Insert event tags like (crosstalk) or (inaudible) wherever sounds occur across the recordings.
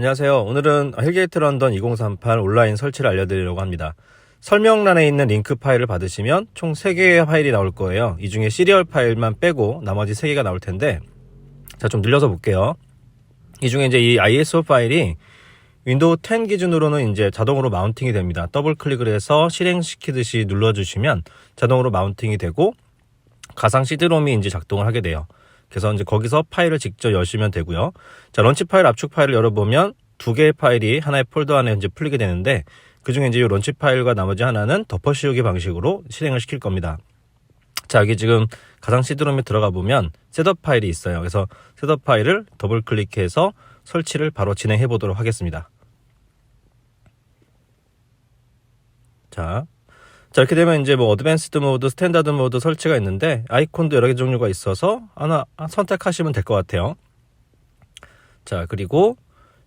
안녕하세요. 오늘은 헬게이트 런던 2038 온라인 설치를 알려드리려고 합니다. 설명란에 있는 링크 파일을 받으시면 총 3개의 파일이 나올 거예요. 이 중에 시리얼 파일만 빼고 나머지 3개가 나올 텐데, 자, 좀 늘려서 볼게요. 이 중에 이제 이 ISO 파일이 윈도우 10 기준으로는 이제 자동으로 마운팅이 됩니다. 더블 클릭을 해서 실행시키듯이 눌러주시면 자동으로 마운팅이 되고 가상 CD롬이 이제 작동을 하게 돼요. 그래서 이제 거기서 파일을 직접 여시면 되고요. 자, 런치 파일, 압축 파일을 열어보면 두 개의 파일이 하나의 폴더 안에 이제 풀리게 되는데 그 중에 이제 이 런치 파일과 나머지 하나는 덮어 씌우기 방식으로 실행을 시킬 겁니다. 자, 여기 지금 가상 CD롬에 들어가 보면 셋업 파일이 있어요. 그래서 셋업 파일을 더블 클릭해서 설치를 바로 진행해 보도록 하겠습니다. 자, 자 이렇게 되면 이제 뭐 어드밴스드 모드, 스탠다드 모드 설치가 있는데 아이콘도 여러 개 종류가 있어서 하나 선택하시면 될 것 같아요. 자 그리고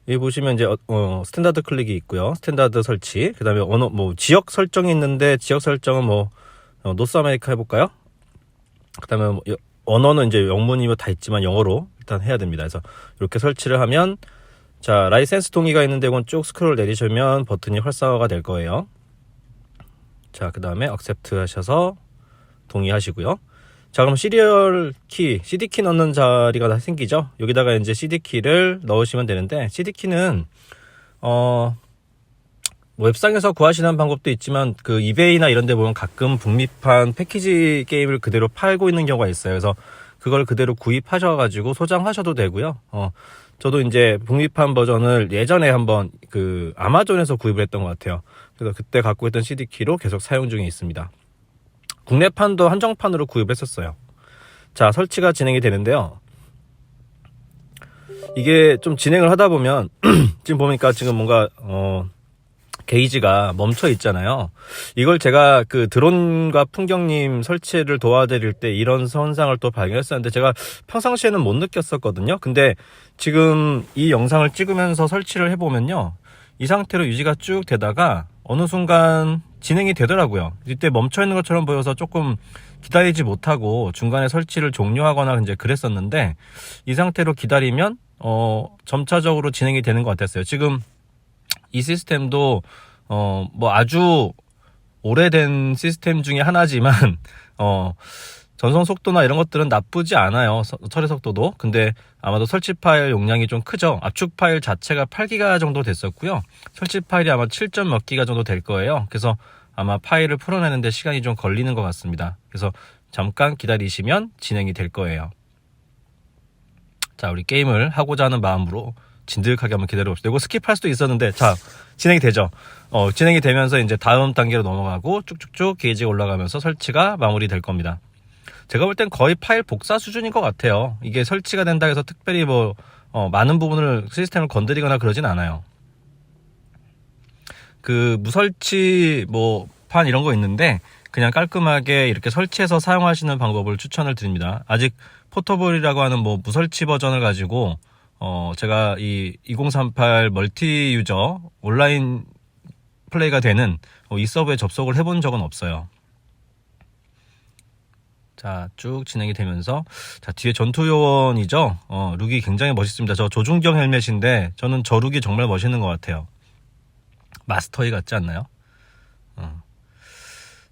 여기 보시면 이제 어, 어, 스탠다드 클릭이 있고요. 스탠다드 설치. 그다음에 언어 뭐 지역 설정이 있는데 지역 설정은 뭐 어, 노스 아메리카 해 볼까요? 그다음에 뭐, 여- 언어는 이제 영문이면 다 있지만 영어로 일단 해야 됩니다. 그래서 이렇게 설치를 하면 자 라이센스 동의가 있는데 이건 쭉 스크롤 내리시면 버튼이 활성화가 될 거예요. 자, 그 다음에 accept 하셔서 동의하시고요. 자, 그럼 시리얼 키, CD 키 넣는 자리가 다 생기죠? 여기다가 이제 CD 키를 넣으시면 되는데, CD 키는, 어, 뭐 웹상에서 구하시는 방법도 있지만, 그 이베이나 이런 데 보면 가끔 북미판 패키지 게임을 그대로 팔고 있는 경우가 있어요. 그래서 그걸 그대로 구입하셔 가지고 소장하셔도 되고요. 어, 저도 이제 북미판 버전을 예전에 한번 그 아마존에서 구입을 했던 것 같아요. 그래서 그때 갖고 있던 CD 키로 계속 사용 중에 있습니다. 국내판도 한정판으로 구입했었어요. 자, 설치가 진행이 되는데요. 이게 좀 진행을 하다 보면 (clears throat) 지금 보니까 지금 뭔가 어 게이지가 멈춰 있잖아요. 이걸 제가 그 드론과 풍경님 설치를 도와드릴 때 이런 현상을 또 발견했었는데 제가 평상시에는 못 느꼈었거든요. 근데 지금 이 영상을 찍으면서 설치를 해보면요. 이 상태로 유지가 쭉 되다가 어느 순간 진행이 되더라고요. 이때 멈춰 있는 것처럼 보여서 조금 기다리지 못하고 중간에 설치를 종료하거나 이제 그랬었는데 이 상태로 기다리면 어 점차적으로 진행이 되는 것 같았어요. 지금 이 시스템도 어 뭐 아주 오래된 시스템 중에 하나지만 (laughs) 어 전송 속도나 이런 것들은 나쁘지 않아요. 서- 처리 속도도. 근데 아마도 설치 파일 용량이 좀 크죠. 압축 파일 자체가 8기가 정도 됐었고요. 설치 파일이 아마 7점 몇 기가 정도 될 거예요. 그래서 아마 파일을 풀어내는데 시간이 좀 걸리는 것 같습니다. 그래서 잠깐 기다리시면 진행이 될 거예요. 자, 우리 게임을 하고자 하는 마음으로 진득하게 한번 기다려봅시다. 이거 스킵할 수도 있었는데, 자, 진행이 되죠. 어, 진행이 되면서 이제 다음 단계로 넘어가고 쭉쭉쭉 게이지가 올라가면서 설치가 마무리될 겁니다. 제가 볼 땐 거의 파일 복사 수준인 것 같아요. 이게 설치가 된다 해서 특별히 뭐, 어, 많은 부분을 시스템을 건드리거나 그러진 않아요. 그 무설치 뭐 판 이런 거 있는데 그냥 깔끔하게 이렇게 설치해서 사용하시는 방법을 추천을 드립니다. 아직 포터블이라고 하는 뭐 무설치 버전을 가지고 어 제가 이 2038 멀티 유저 온라인 플레이가 되는 어, 이 서버에 접속을 해본 적은 없어요. 자, 쭉 진행이 되면서 자, 뒤에 전투 요원이죠. 어, 룩이 굉장히 멋있습니다. 저 조준경 헬멧인데 저는 저 룩이 정말 멋있는 것 같아요. 마스터이 같지 않나요? 어.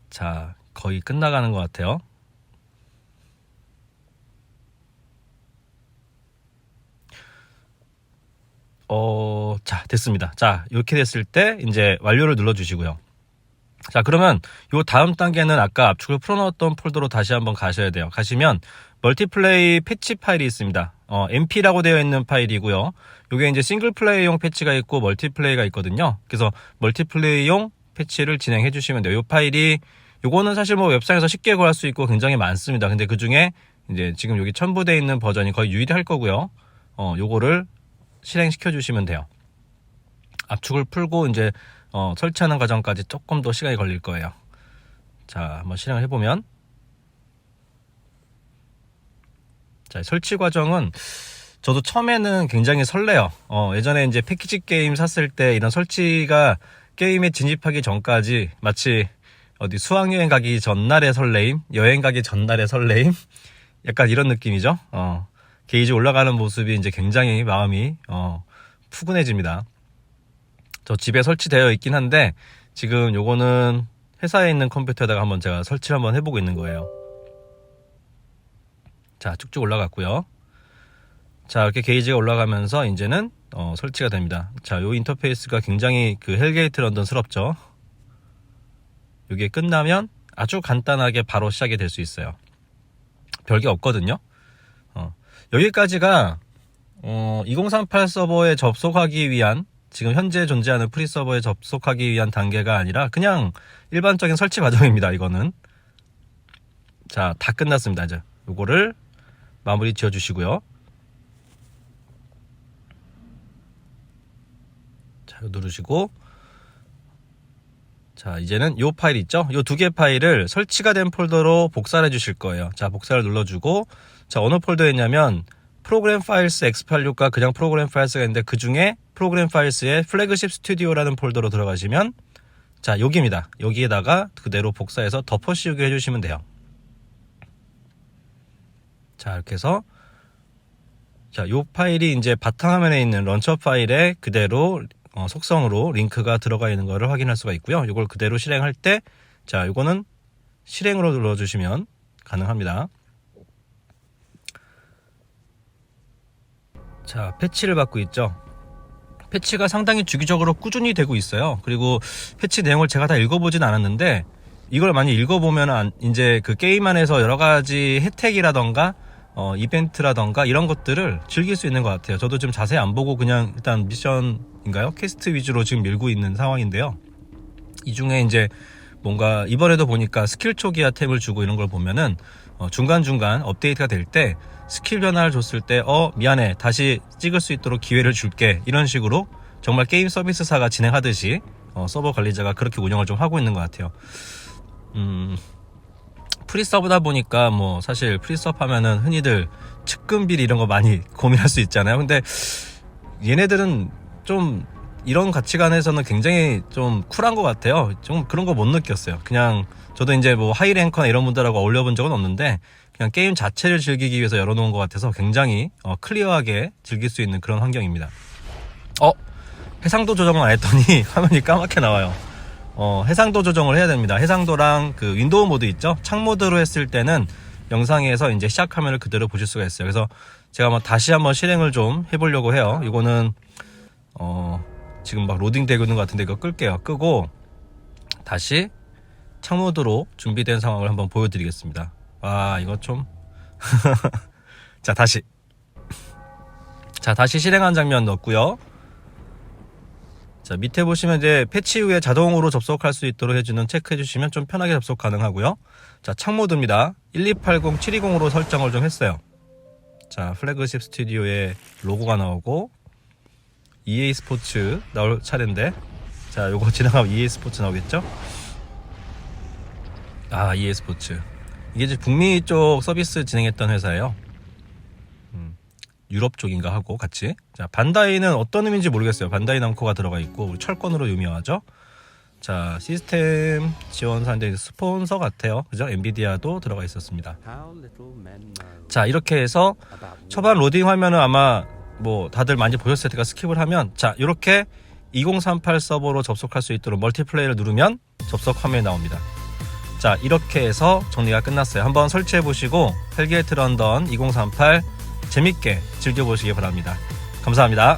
자, 거의 끝나가는 것 같아요. 어, 자, 됐습니다. 자, 이렇게 됐을 때 이제 완료를 눌러 주시고요. 자, 그러면 요 다음 단계는 아까 압축을 풀어넣었던 폴더로 다시 한번 가셔야 돼요. 가시면 멀티플레이 패치 파일이 있습니다. 어, MP라고 되어 있는 파일이고요. 요게 이제 싱글 플레이용 패치가 있고 멀티플레이가 있거든요. 그래서 멀티플레이용 패치를 진행해 주시면 돼요. 요 파일이 요거는 사실 뭐 웹상에서 쉽게 구할 수 있고 굉장히 많습니다. 근데 그 중에 이제 지금 여기 첨부되어 있는 버전이 거의 유일할 거고요. 어, 요거를 실행시켜 주시면 돼요. 압축을 풀고 이제 어, 설치하는 과정까지 조금 더 시간이 걸릴 거예요. 자, 한번 실행을 해보면 자, 설치 과정은 저도 처음에는 굉장히 설레요. 어, 예전에 이제 패키지 게임 샀을 때 이런 설치가 게임에 진입하기 전까지 마치 어디 수학여행 가기 전날의 설레임, 여행 가기 전날의 설레임, (laughs) 약간 이런 느낌이죠. 어, 게이지 올라가는 모습이 이제 굉장히 마음이 어, 푸근해집니다. 저 집에 설치되어 있긴 한데 지금 요거는 회사에 있는 컴퓨터에다가 한번 제가 설치를 한번 해보고 있는 거예요. 자, 쭉쭉 올라갔고요. 자, 이렇게 게이지가 올라가면서 이제는 어, 설치가 됩니다. 자, 요 인터페이스가 굉장히 그 헬게이트 런던스럽죠. 이게 끝나면 아주 간단하게 바로 시작이 될 수 있어요. 별게 없거든요. 어, 여기까지가 어, 2038 서버에 접속하기 위한 지금 현재 존재하는 프리 서버에 접속하기 위한 단계가 아니라 그냥 일반적인 설치 과정입니다. 이거는 자, 다 끝났습니다. 이제 요거를 마무리 지어 주시고요. 자, 누르시고 자, 이제는 요 파일 있죠? 요 두 개 파일을 설치가 된 폴더로 복사를 해 주실 거예요. 자, 복사를 눌러주고, 자, 어느 폴더에 있냐면, 프로그램 파일스 X86과 그냥 프로그램 파일스가 있는데, 그 중에 프로그램 파일스의 플래그십 스튜디오라는 폴더로 들어가시면, 자, 여기입니다. 여기에다가 그대로 복사해서 덮어 씌우기 해주시면 돼요. 자, 이렇게 해서, 자, 요 파일이 이제 바탕화면에 있는 런처 파일에 그대로 어, 속성으로 링크가 들어가 있는 것을 확인할 수가 있고요. 이걸 그대로 실행할 때, 자, 이거는 실행으로 눌러주시면 가능합니다. 자, 패치를 받고 있죠. 패치가 상당히 주기적으로 꾸준히 되고 있어요. 그리고 패치 내용을 제가 다 읽어보진 않았는데, 이걸 많이 읽어보면 안- 이제 그 게임 안에서 여러 가지 혜택이라던가 어, 이벤트라던가 이런 것들을 즐길 수 있는 것 같아요. 저도 좀 자세히 안 보고 그냥 일단 미션인가요? 퀘스트 위주로 지금 밀고 있는 상황인데요. 이 중에 이제 뭔가 이번에도 보니까 스킬 초기화 템을 주고 이런 걸 보면은 어, 중간중간 업데이트가 될 때 스킬 변화를 줬을 때 어 미안해 다시 찍을 수 있도록 기회를 줄게 이런 식으로 정말 게임 서비스사가 진행하듯이 어, 서버 관리자가 그렇게 운영을 좀 하고 있는 것 같아요. 음, 프리서브다 보니까 뭐 사실 프리서브 하면은 흔히들 측근 비리 이런 거 많이 (laughs) 고민할 수 있잖아요. 근데 얘네들은 좀 이런 가치관에서는 굉장히 좀 쿨한 것 같아요. 좀 그런 거 못 느꼈어요. 그냥 저도 이제 뭐 하이랭커나 이런 분들하고 어울려 본 적은 없는데 그냥 게임 자체를 즐기기 위해서 열어놓은 것 같아서 굉장히 어, 클리어하게 즐길 수 있는 그런 환경입니다. 어? 해상도 조정을 안 했더니 (laughs) 화면이 까맣게 나와요. 어, 해상도 조정을 해야 됩니다. 해상도랑 그 윈도우 모드 있죠? 창 모드로 했을 때는 영상에서 이제 시작 화면을 그대로 보실 수가 있어요. 그래서 제가 뭐 다시 한번 실행을 좀 해보려고 해요. 이거는 어, 지금 막 로딩 되고 있는 것 같은데 이거 끌게요. 끄고 다시 창 모드로 준비된 상황을 한번 보여드리겠습니다. 아, 이거 좀. (laughs) 자, 다시. 자, 다시 실행한 장면 넣었고요. 자, 밑에 보시면 이제 패치 후에 자동으로 접속할 수 있도록 해주는 체크해 주시면 좀 편하게 접속 가능하고요. 자, 창 모드입니다. 1280720으로 720으로 설정을 좀 했어요. 자, 플래그십 스튜디오에 로고가 나오고 EA 스포츠 나올 차례인데 자, 요거 지나가면 EA 스포츠 나오겠죠? 아, EA 스포츠. 이게 이제 북미 쪽 서비스 진행했던 회사예요. 음, 유럽 쪽인가 하고 같이. 자, 반다이는 어떤 의미인지 모르겠어요. 반다이 남코가 들어가 있고 철권으로 유명하죠. 자, 시스템 지원사인데 스폰서 같아요. 그죠? 엔비디아도 들어가 있었습니다. 자, 이렇게 해서 초반 로딩 화면은 아마 뭐 다들 많이 보셨을 테니까 스킵을 하면 자, 이렇게 2038 서버로 접속할 수 있도록 멀티플레이를 누르면 접속 화면이 나옵니다. 자, 이렇게 해서 정리가 끝났어요. 한번 설치해 보시고 헬게이트 런던 2038 재밌게 즐겨 보시기 바랍니다. 감사합니다.